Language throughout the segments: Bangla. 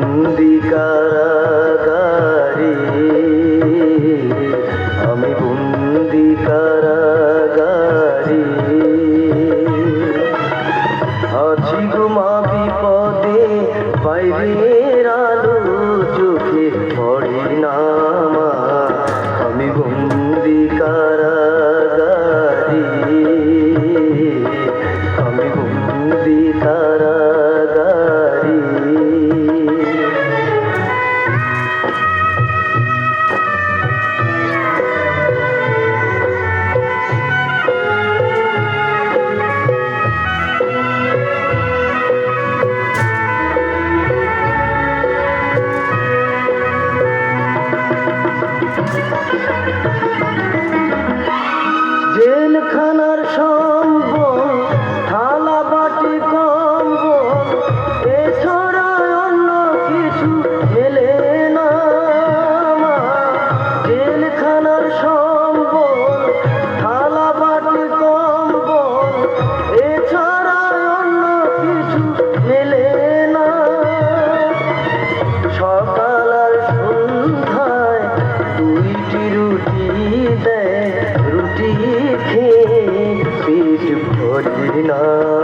বন্দিকারা না।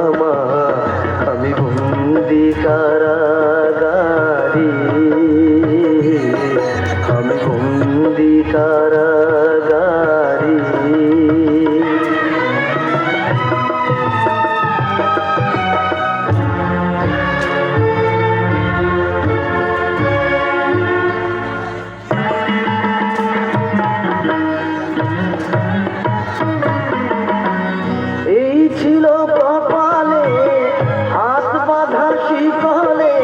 শিকলে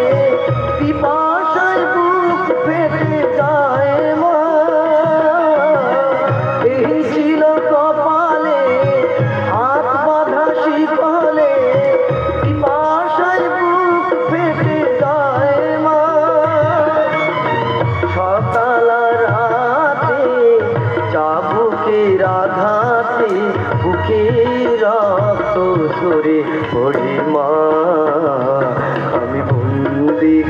পিপাসায় বুক পেটে যায় মা। এই ছিল কপালে, হাত বাঁধা শিকলে পিপাসায় বুক পেটে যায় মা। রাতে চাবুকের আঘাতে বুকে রক্ত সরে পড়ে মা। আমি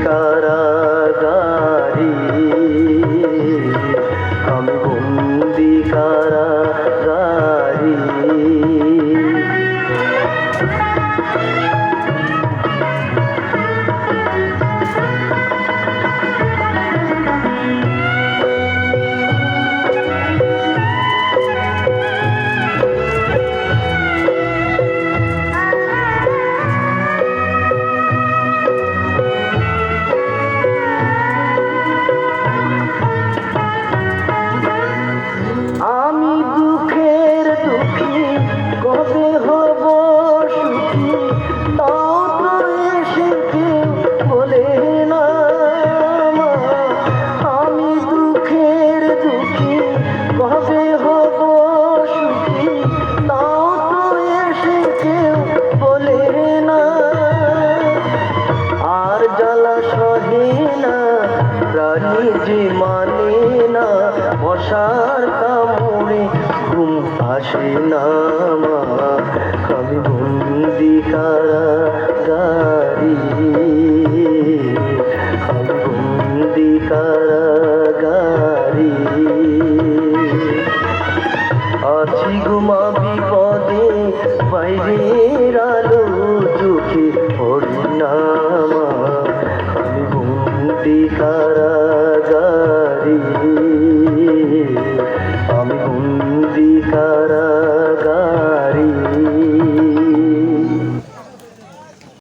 আমি দুঃখের দুঃখী, কবে হব সুখী? তাও তো এসে কেউ বলে না আমি দুঃখের দুঃখী, কবে হব সুখী? এসে কেউ বলে না। আর জ্বালা সহে মানে না ঘুম আসে না আমি বন্দি কারাগারি। আমি বন্দি কারাগারি।